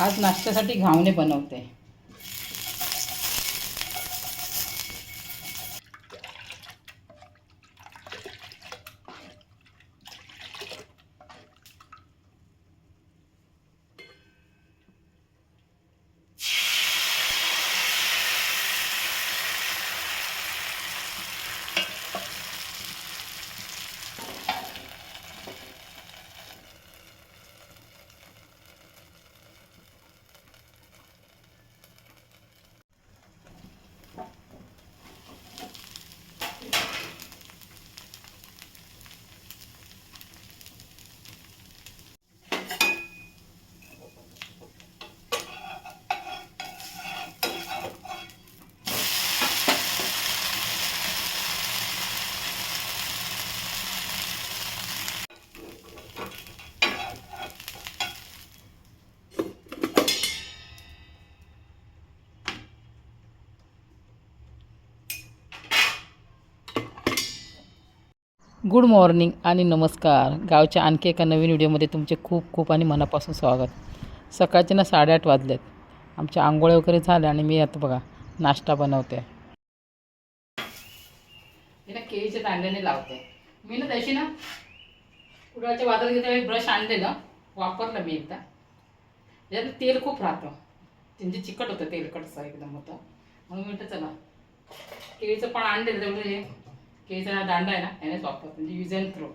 आज नाश्त्यासाठी घावणे बनवते. गुड मॉर्निंग आणि नमस्कार. गावच्या आणखी एका नवीन व्हिडिओमध्ये तुमचे खूप खूप आणि मनापासून स्वागत. सकाळचे ना साडेआठ वाजलेत. आमच्या आंघोळ्या वगैरे झाल्या आणि मी आता बघा नाश्ता बनवते. मी ना केळीच्या दांड्याने लावते. मी ना त्याशी ना कुडाळच्या बाजारात घेतल्या ब्रश आणलेलं वापरलं मी एकदा. त्याच्यात तेल खूप राहतं. त्यांचे चिकट होतं तेलकटचं एकदम होतं. म्हणून म्हटलं चला. केळीचं पण आणलेलं तेवढं केळीचा दांडा आहे ना यानेच वापरतात म्हणजे यूज अँड थ्रो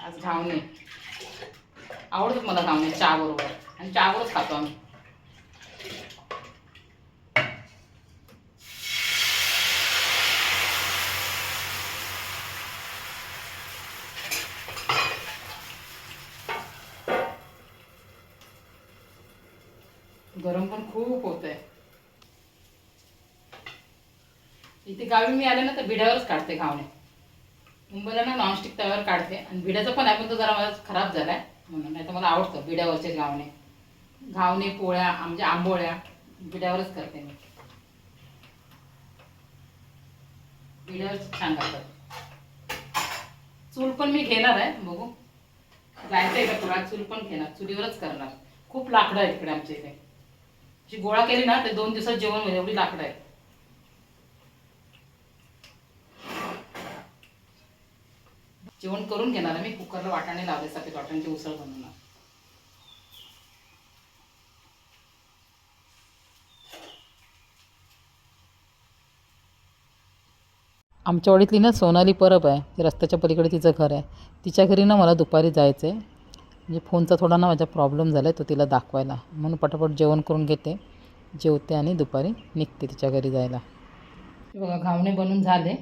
आज घावणे आवडतात मला घावणे चहा बरोबर आणि चहा बरोबर खातो आम्ही. गरम पण खूप होत आहे इथे गावी मी आले ना तर भिड्यावरच काढते घावणे. मुंबईला ना नॉनस्टिक तव्यावर काढते. आणि भिड्याचा पण आहे पण तो जरा माझा खराब झाला आहे म्हणून नाही तर मला आवडतं भिड्यावरचे घावणे. घावणे पोळ्या म्हणजे आंबोळ्या भिड्यावरच करते मी. भिड्यावरच छान करतात चूल पण मी घेणार आहे बघू. जायचं आहे का चूल पण घेणार. चुलीवरच करणार. खूप लाकडं आहेत इकडे आमच्या इथे. जी गोळा केली ना ते दोन दिवसात जेवण होईल एवढी लाकडं आहेत. जेवण करून घेणार मी कुकरला वाटाणे लावले सफेद वाटाण्याची उसळ बनवणार. आमच्या वाडीतली ना सोनाली परब आहे. ती रस्त्याच्या पलीकडे तिचं घर आहे. तिच्या घरी ना मला दुपारी जायचं आहे म्हणजे फोनचा थोडा ना माझा प्रॉब्लेम झाला आहे तो तिला दाखवायला. म्हणून पटापट जेवण करून घेते. जेवते आणि दुपारी निघते तिच्या घरी जायला. बघा घावणे बनून झाले.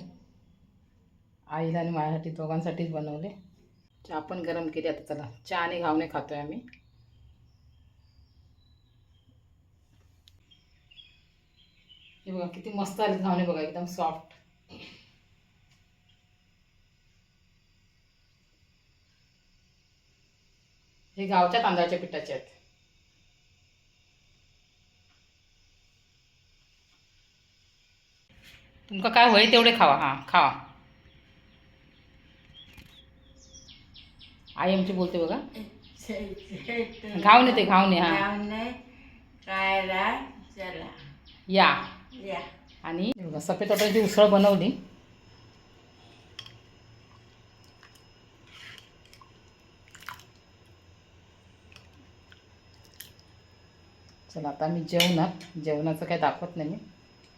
आईला आणि माझ्यासाठी दोघांसाठीच बनवले. चहा पण गरम केली. आता चला चहा आणि घावणे खातोय आम्ही. हे बघा किती मस्त आले घावणे बघा एकदम सॉफ्ट हे गावच्या तांदळाच्या पिठाचे आहेत. तुमका काय होय तेवढे खावा. हां खावा. आई आमची बोलते बघा. घावणे ते घावणे हा. या. या. आणि बघा, सफेद वाटाण्याची उसळ बनवली. चला आता मी जेवणार. जेवणाचं काही दाखवत नाही मी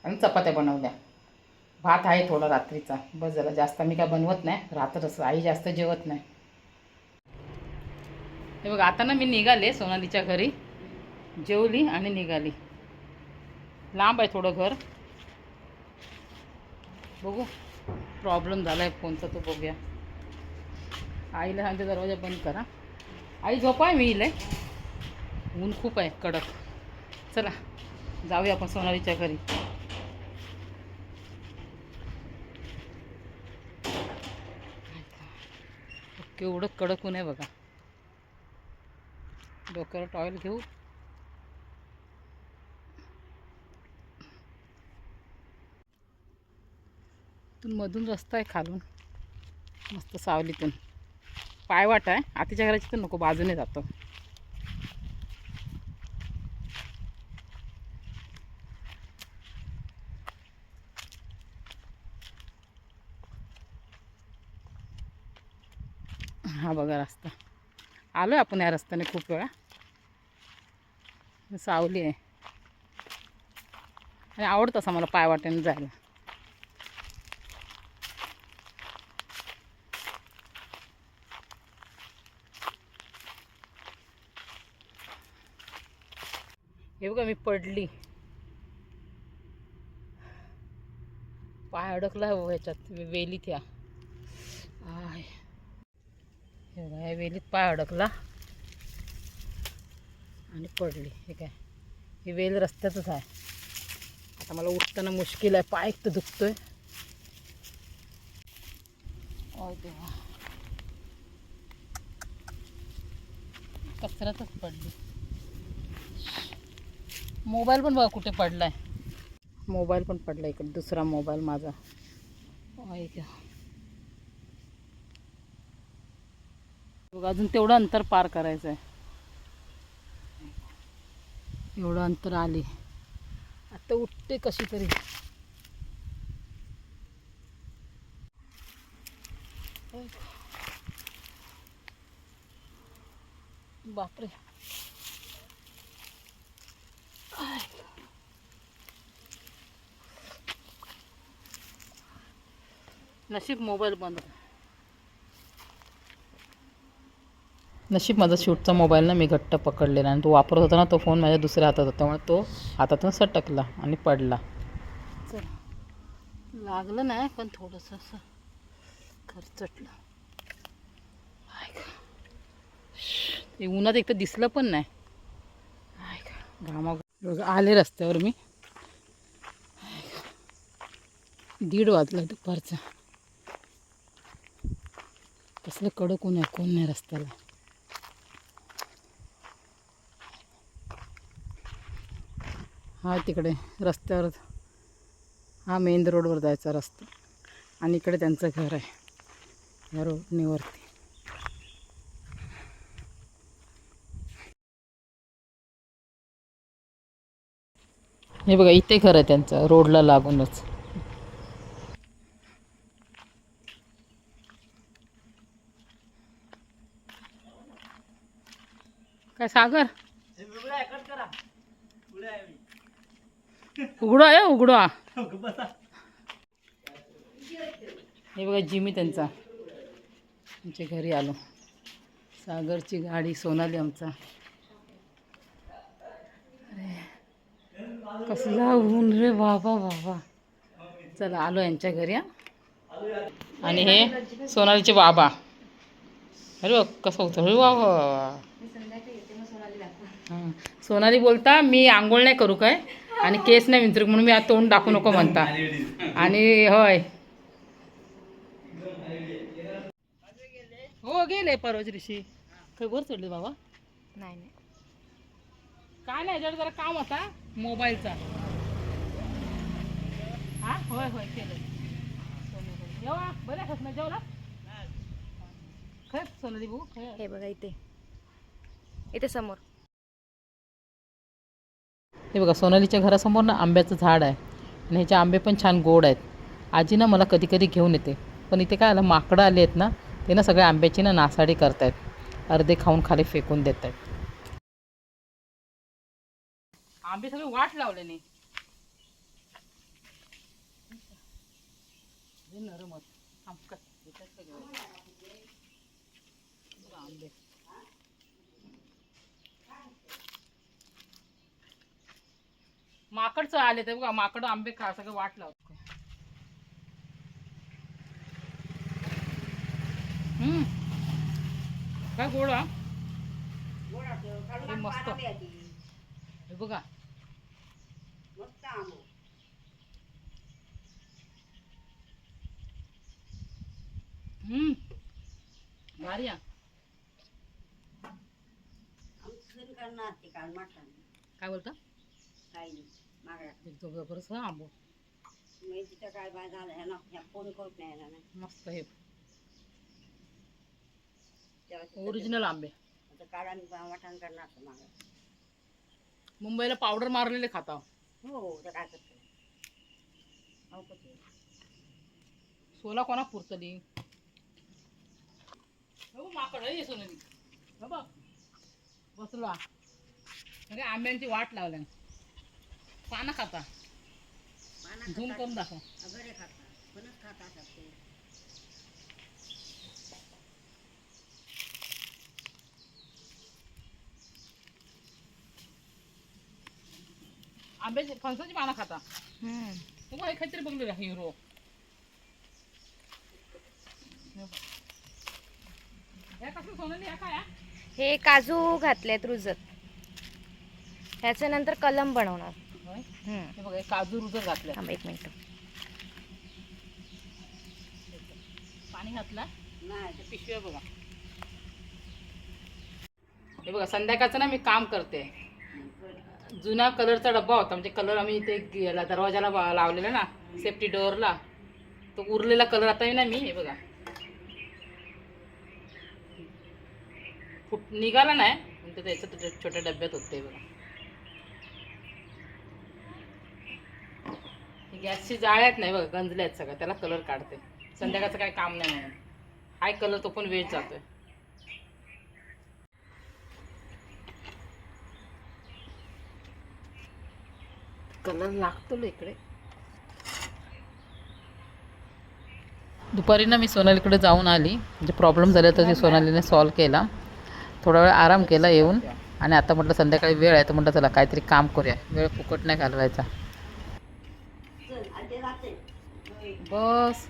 आणि चपात्या बनवल्या. भात आहे थोडा रात्रीचा. बस झाला जास्त मी काय बनवत नाही. रात्रच आई जास्त जेवत नाही. हे बघा आता ना मी निघाले सोनालीच्या घरी. जेवली आणि निघाली. लांब आहे थोडं घर. बघू प्रॉब्लेम झाला आहे फोनचा तो बघूया. आईला सांगते दरवाजा बंद करा. आई झोपाय मी इले. ऊन खूप आहे कडक. चला जाऊया आपण सोनालीच्या घरी. केवढं कडक ऊन आहे बघा. डोक्यावर टॉयल घेऊ मधून रस्ता आहे खालून. मस्त सावलीतून पायवाट आहे. आतीच्या घराची तर नको बाजूने जातो. हा बघा रस्ता. आलो आपण या रस्त्याने खूप वेळा. सावली आहे. आणि आवडतं असं मला पाय वाटेने जायला. हे बघा मी पडली. पाय अडकला हो ह्याच्यात वेलीत या. या वेलीत पाय अडकला. आणि पडली. हे काय? ही वेल रस्त्यातच आहे. आता मला उठताना मुश्किल आहे. पाय एक तर दुखतोय. देवा. कचऱ्यातच पडली. मोबाईल पण बघा कुठे पडलाय. मोबाईल पण पडला इकडे. दुसरा मोबाईल माझा. ओय बघा अजून तेवढं अंतर पार करायचं आहे एवढं अंतर आले. आता उठते कशी तरी. बापरे. नशीब मोबाईल बंद. नशीब माझा शूटचा मोबाईल ना मी घट्ट पकडलेला आणि तो वापरत होता ना तो फोन माझ्या दुसऱ्या हातात होता. त्यामुळे तो हातातून सटकला आणि पडला. चल. लागलं नाही पण थोडंसं असं खरचटलं ते उन्हात एक तर दिसलं पण नाही. घामा आले रस्त्यावर मी. दीड वाजला दुपारचा. कसलं कडक ऊन आहे कोण नाही रस्त्याला. हा तिकडे रस्त्यावर. हा मेन रोडवर जायचा रस्ता. आणि इकडे त्यांचं घर आहे. या रोडनीवरती हे बघा इथे घर आहे त्यांचं. रोडला लागूनच. काय सागर? उघडो आहे उघडो. हा. हे बघा जिमी त्यांचा. आमच्या घरी आलो. सागरची गाडी सोनाली आमचा. अरे कसला ऊन रे बाबा बाबा. चला आलो यांच्या घरी हा. आणि हे सोनालीचे बाबा. अरे बघ, कसं होतं. अरे वा वा वा. हां. सोनाली बोलता मी आंघोळ नाही करू काय? आणि केस नाही विंचरू म्हणून मी आता तोंड दाखवू नको म्हणता. आणि होय. हो गेले दिवशी. काय वर चढले बाबा? नाही नाही. काय नाही याच्यावर जरा काम होता मोबाईलचा. हा? होय होय केलं. जेवा बरं ना जेवला? खरंच सोनाली भाऊ हे बघा इथे. इथे समोर. हे बघा सोनालीच्या घरासमोर ना आंब्याचं झाड आहे आणि ह्याचे आंबे पण छान गोड आहेत. आजी ना मला कधी कधी घेऊन येते पण इथे काय आलं माकडं आले आहेत ना ते ना सगळ्या आंब्याची ना नासाडी करतायत. अर्धे खाऊन खाली फेकून देत आहेत आंबे सगळे वाट लावलेले नरम आंबे. माकडचं आले ते बघा माकड आंबे खा सगळं वाट लावत. हम्म. काय गोड हा? मस्त. हे बघा. हम्म. भारी. काय बोलता? एक तो बरंच हा आंबो. काय बाय झालं ह्या ना ह्या फोन करत नाही? ह्याला मस्त हे त्याला ओरिजिनल आंबे. आता बा- वाटण करणार होतं मागं. मुंबईला पावडर मारलेले खाता हो हो तर काय करतो? अहो कसं सोला कोणा पुरतली? हो माकड आहे सोनली हो बघ. बसला. अरे आंब्यांची वाट लावल्या. पानं खाता. पानं झूम करून दाखव. अगरे खातात फणस खात असतात ते. आंब्याची फणसाची पानं खाता. तू काय काहीतरी बघलेला हिरो या कसं सोनाली या काय हा? हे काजू घातलेत रुजत. ह्याच्या नंतर कलम बनवणार. हे बघा काजू रुजर घातल्या थांब एक मिनिट. पाणी घातला? नाही पिशव्या बघा. हे बघा संध्याकाळचं ना मी काम करते. जुना कलरचा डब्बा होता म्हणजे कलर आम्ही इथे दरवाजाला लावलेला ना सेफ्टी डोअरला तो उरलेला कलर आता ना मी हे बघा. फुट निघाला नाही पण ते त्याच्या त्या छोट्या डब्यात होते बघा. गॅसची जाळ्यात नाही बघा गंजल्या आहेत सगळ्या त्याला कलर काढते. संध्याकाळचं काही काम नाही म्हणून. हाय कलर तो पण वेळ जातोय कलर लागतो ना इकडे. दुपारी ना मी सोनालीकडे जाऊन आली. म्हणजे प्रॉब्लेम झाला तर ती सोनालीने सॉल्व केला. थोडा वेळ आराम केला येऊन. आणि आता म्हटलं संध्याकाळी वेळ आहे तर म्हटलं चला काहीतरी काम करूया. वेळ फुकट नाही घालवायचा चल आणि ते राहते बस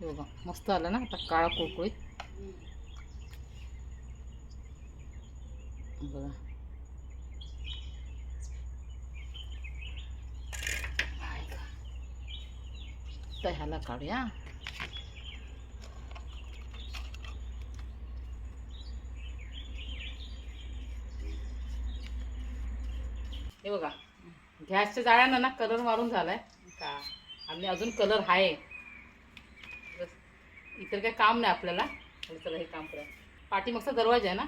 बघा मस्त आलं ना आता काळा कुळकुळीत बघा. तर ह्याला काढूया. हे बघा गॅसच्या जाळ्यानं ना कलर मारून झालाय. का? आणि अजून कलर आहे इतर काही काम नाही आपल्याला. चला हे काम करूया. पाठीमागचा दरवाजा आहे ना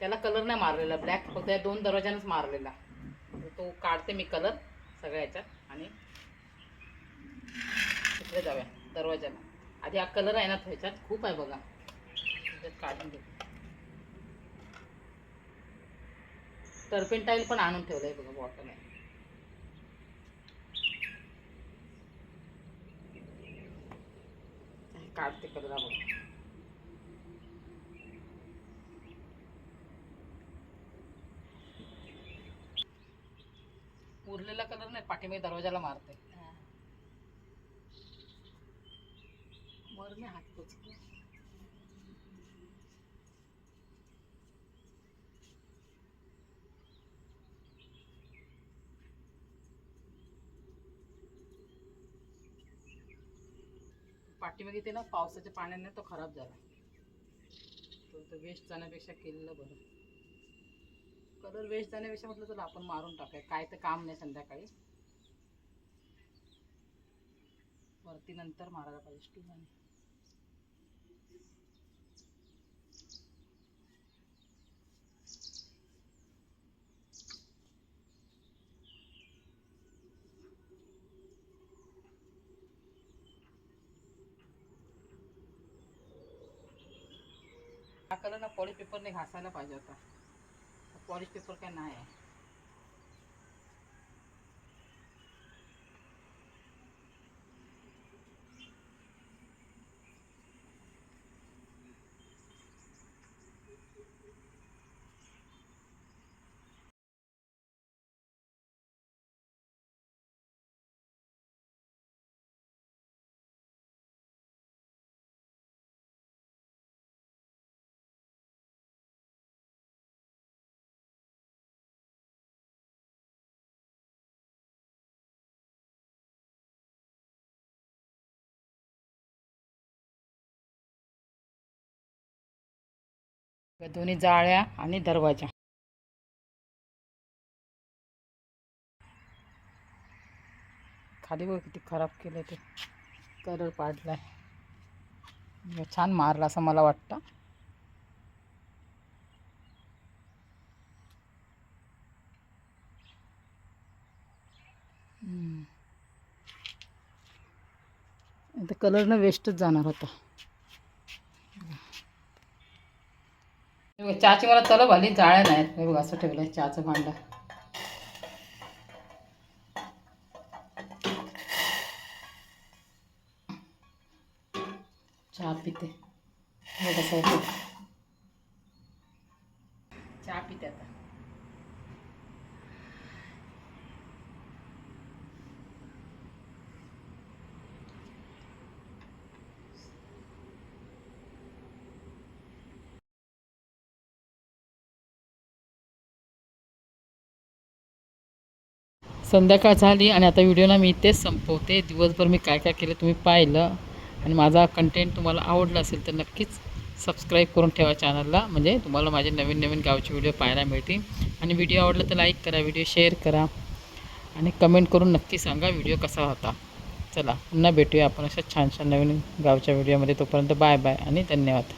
त्याला कलर नाही मारलेला. ब्लॅक फक्त या दोन दरवाजानंच मारलेला. तो काढते मी कलर सगळ्या ह्याच्यात आणि तिकडे जाऊया दरवाजाला आधी हा कलर आहे ना ह्याच्यात खूप आहे बघा. त्याच्यात काढून घेतो. टर्पेंटाईल पण आणून ठेवलं आहे बघा बॉटल आहे काढते कलर बघा उरलेला कलर नाही पाठीमागे दरवाजाला मारते. वर नाही हात बाकी मग ते ना पावसाच्या पाण्याने तो खराब झाला. तो तो वेस्ट जाण्यापेक्षा केलेलं बरं. कलर वेस्ट जाण्यापेक्षा म्हटलं चला आपण मारून टाकूया. काय तर काम नाही संध्याकाळी. वरती नंतर मारायला पाहिजे. स्टील हा कलर ना पॉलिश पेपरने घासायला पाहिजे होता. पॉलिश पेपर काय नाही आहे. दोन्ही जाळ्या आणि दरवाजा. खाली बघ किती खराब केलं ते. कलर पाडलाय. आहे छान मारला असं मला वाटतं. कलर ना कलरनं वेस्टच जाणार होता हे बघ, चहाची मला तलब आली जाळ्या नाहीत. हे बघ असं ठेवलं आहे चहाचं भांडं. चहा पिते. हे कसं आहे ते. चहा पिते आता संध्याकाळ झाली आणि आता व्हिडिओला मी इथेच संपवते. दिवसभर मी काय काय केलं तुम्ही पाहिलं. आणि माझा कंटेंट तुम्हाला आवडला असेल तर नक्कीच सबस्क्राईब करून ठेवा चॅनलला म्हणजे तुम्हाला माझे नवीन नवीन गावचे व्हिडिओ पाहायला मिळतील. आणि व्हिडिओ आवडला तर लाईक करा व्हिडिओ शेअर करा. आणि कमेंट करून नक्की सांगा व्हिडिओ कसा होता. चला पुन्हा भेटूया आपण अशा छान छान नवीन गावच्या व्हिडिओमध्ये तोपर्यंत बाय बाय आणि धन्यवाद.